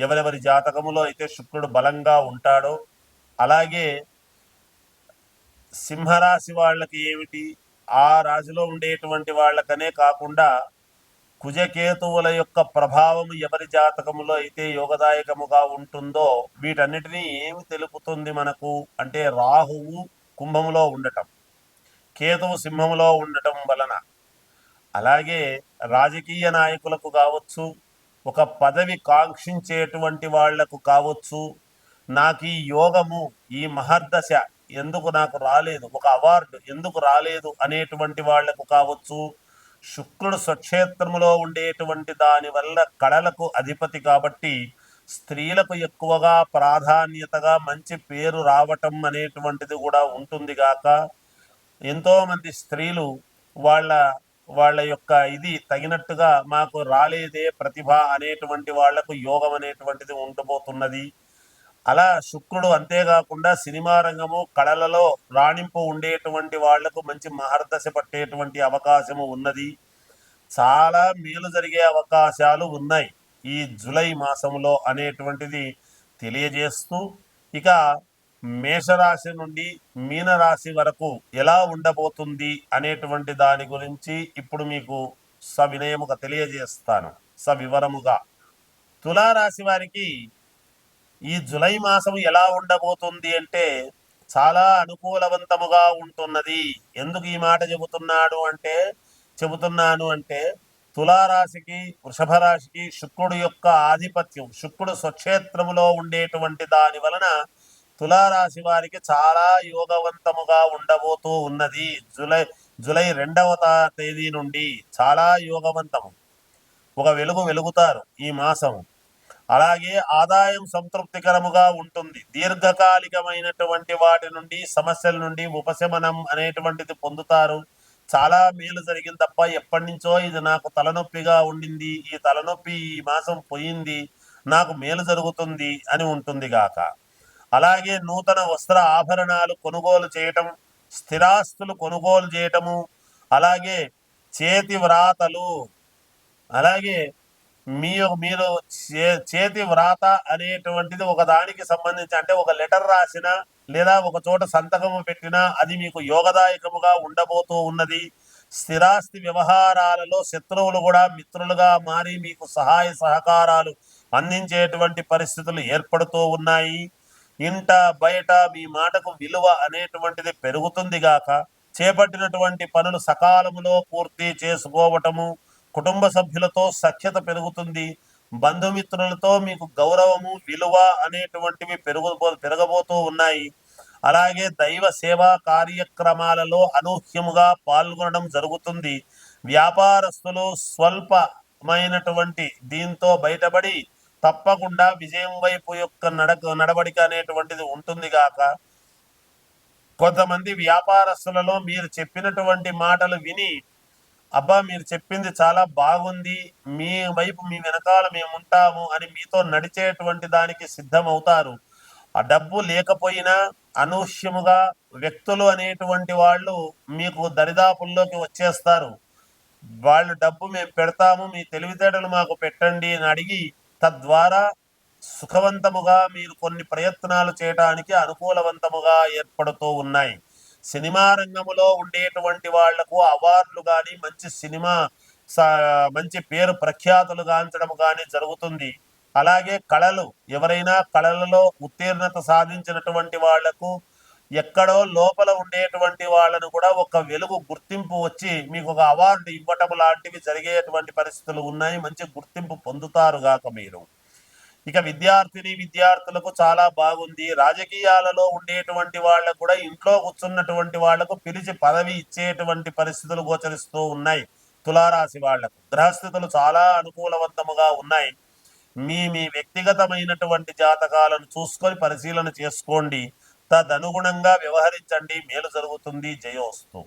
ఎవరెవరి జాతకములో అయితే శుక్రుడు బలంగా ఉంటాడో అలాగే సింహరాశి వాళ్ళకి ఏమిటి ఆ రాశిలో ఉండేటువంటి వాళ్ళకనే కాకుండా కుజకేతువుల యొక్క ప్రభావం ఎవరి జాతకములో అయితే యోగదాయకముగా ఉంటుందో వీటన్నిటినీ ఏమి తెలుపుతుంది మనకు అంటే రాహువు కుంభములో ఉండటం కేతువు సింహములో ఉండటం వలన. అలాగే రాజకీయ నాయకులకు కావచ్చు ఒక పదవి కాంక్షించేటువంటి వాళ్ళకు కావచ్చు. నాకు ఈ యోగము ఈ మహర్దశ ఎందుకు నాకు రాలేదు? ఒక అవార్డు ఎందుకు రాలేదు అనేటువంటి వాళ్ళకు కావచ్చు. శుక్రుడు స్వక్షేత్రములో ఉండేటువంటి దాని వల్ల కళలకు అధిపతి కాబట్టి స్త్రీలకు ఎక్కువగా ప్రాధాన్యతగా మంచి పేరు రావటం అనేటువంటిది కూడా ఉంటుంది గాక. ఎంతోమంది స్త్రీలు వాళ్ళ వాళ్ళ యొక్క ఇది తగినట్టుగా మాకు రాలేదే ప్రతిభ అనేటువంటి వాళ్ళకు యోగం అనేటువంటిది ఉండబోతున్నది. అలా శుక్రుడు అంతేకాకుండా సినిమా రంగము కళలలో రాణింపు ఉండేటువంటి వాళ్ళకు మంచి మహర్దశ పట్టేటువంటి అవకాశము ఉన్నది. చాలా మేలు జరిగే అవకాశాలు ఉన్నాయి ఈ జులై మాసంలో అనేటువంటిది తెలియజేస్తూ ఇక మేషరాశి నుండి మీనరాశి వరకు ఎలా ఉండబోతుంది అనేటువంటి దాని గురించి ఇప్పుడు మీకు సవినయముగా తెలియజేస్తాను. సవివరముగా. తులారాశి వారికి ఈ జులై మాసం ఎలా ఉండబోతుంది అంటే చాలా అనుకూలవంతముగా ఉంటున్నది. ఎందుకు ఈ మాట చెబుతున్నాడు అంటే చెబుతున్నాను అంటే తులారాశికి వృషభ రాశికి శుక్రుడు యొక్క ఆధిపత్యం శుక్రుడు స్వక్షేత్రములో ఉండేటువంటి దాని వలన తులారాశి వారికి చాలా యోగవంతముగా ఉండబోతూ ఉన్నది. జులై జులై రెండవ తేదీ నుండి చాలా యోగవంతము. ఒక వెలుగు వెలుగుతారు ఈ మాసం అలాగే ఆదాయం సంతృప్తికరముగా ఉంటుంది. దీర్ఘకాలికమైనటువంటి వాటి నుండి సమస్యల నుండి ఉపశమనం అనేటువంటిది పొందుతారు. చాలా మేలు జరిగింది తప్ప ఎప్పటి నుంచో ఇది నాకు తలనొప్పిగా ఉండింది. ఈ తలనొప్పి ఈ మాసం పోయింది. నాకు మేలు జరుగుతుంది అని ఉంటుంది గాక. అలాగే నూతన వస్త్ర ఆభరణాలు కొనుగోలు చేయటం స్థిరాస్తులు కొనుగోలు చేయటము అలాగే చేతి వ్రాతలు అలాగే మీ మీరు చేతి వ్రాత అనేటువంటిది ఒక దానికి సంబంధించి అంటే ఒక లెటర్ రాసిన లేదా ఒక చోట సంతకము పెట్టినా అది మీకు యోగదాయకముగా ఉండబోతూ ఉన్నది. స్థిరాస్తి వ్యవహారాలలో శత్రువులు కూడా మిత్రులుగా మారి మీకు సహాయ సహకారాలు అందించేటువంటి పరిస్థితులు ఏర్పడుతూ ఉన్నాయి. ఇంట బయట మీ మాటకు విలువ అనేటువంటిది పెరుగుతుంది గాక చేపట్టినటువంటి పనులు సకాలములో పూర్తి చేసుకోవటము కుటుంబ సభ్యులతో సఖ్యత పెరుగుతుంది బంధుమిత్రులతో మీకు గౌరవము విలువ అనేటువంటివి పెరుగు పెరగబోతూ ఉన్నాయి. అలాగే దైవ సేవా కార్యక్రమాలలో అనూహ్యముగా పాల్గొనడం జరుగుతుంది. వ్యాపారస్తులు స్వల్పమైనటువంటి దీంతో బయటపడి తప్పకుండా విజయం వైపు యొక్క నడక నడవడిక అనేటువంటిది ఉంటుంది గాక కొంతమంది వ్యాపారస్తులలో మీరు చెప్పినటువంటి మాటలు విని అబ్బా మీరు చెప్పింది చాలా బాగుంది మీ వైపు మీ వెనకాల మేము ఉంటాము అని మీతో నడిచేటువంటి దానికి సిద్ధమవుతారు. ఆ డబ్బు లేకపోయినా అనూహ్యముగా వ్యక్తులు అనేటువంటి వాళ్ళు మీకు దరిదాపుల్లోకి వచ్చేస్తారు. వాళ్ళు డబ్బు మేము పెడతాము మీ తెలివితేటలు మాకు పెట్టండి అని అడిగి తద్వారా సుఖవంతముగా మీరు కొన్ని ప్రయత్నాలు చేయడానికి అనుకూలవంతముగా ఏర్పడుతూ ఉన్నాయి. సినిమా రంగములో ఉండేటువంటి వాళ్ళకు అవార్డులు కానీ మంచి సినిమా మంచి పేరు ప్రఖ్యాతులు గాంచడం కానీ జరుగుతుంది. అలాగే కళలు ఎవరైనా కళలలో ఉత్తీర్ణత సాధించినటువంటి వాళ్ళకు ఎక్కడో లోపల ఉండేటువంటి వాళ్ళను కూడా ఒక వెలుగు గుర్తింపు వచ్చి మీకు ఒక అవార్డు ఇవ్వటం లాంటివి జరిగేటువంటి పరిస్థితులు ఉన్నాయి. మంచి గుర్తింపు పొందుతారు గాక మీరు. ఇక విద్యార్థిని విద్యార్థులకు చాలా బాగుంది. రాజకీయాలలో ఉండేటువంటి వాళ్ళకు కూడా ఇంట్లో కూర్చున్నటువంటి వాళ్ళకు పిలిచి పదవి ఇచ్చేటువంటి పరిస్థితులు గోచరిస్తూ ఉన్నాయి. తులారాశి వాళ్ళకు గ్రహస్థితులు చాలా అనుకూలవంతముగా ఉన్నాయి. మీ మీ వ్యక్తిగతమైనటువంటి జాతకాలను చూసుకొని పరిశీలన చేసుకోండి. తదనుగుణంగా వ్యవహరించండి. మేలు జరుగుతుంది. జయోస్తు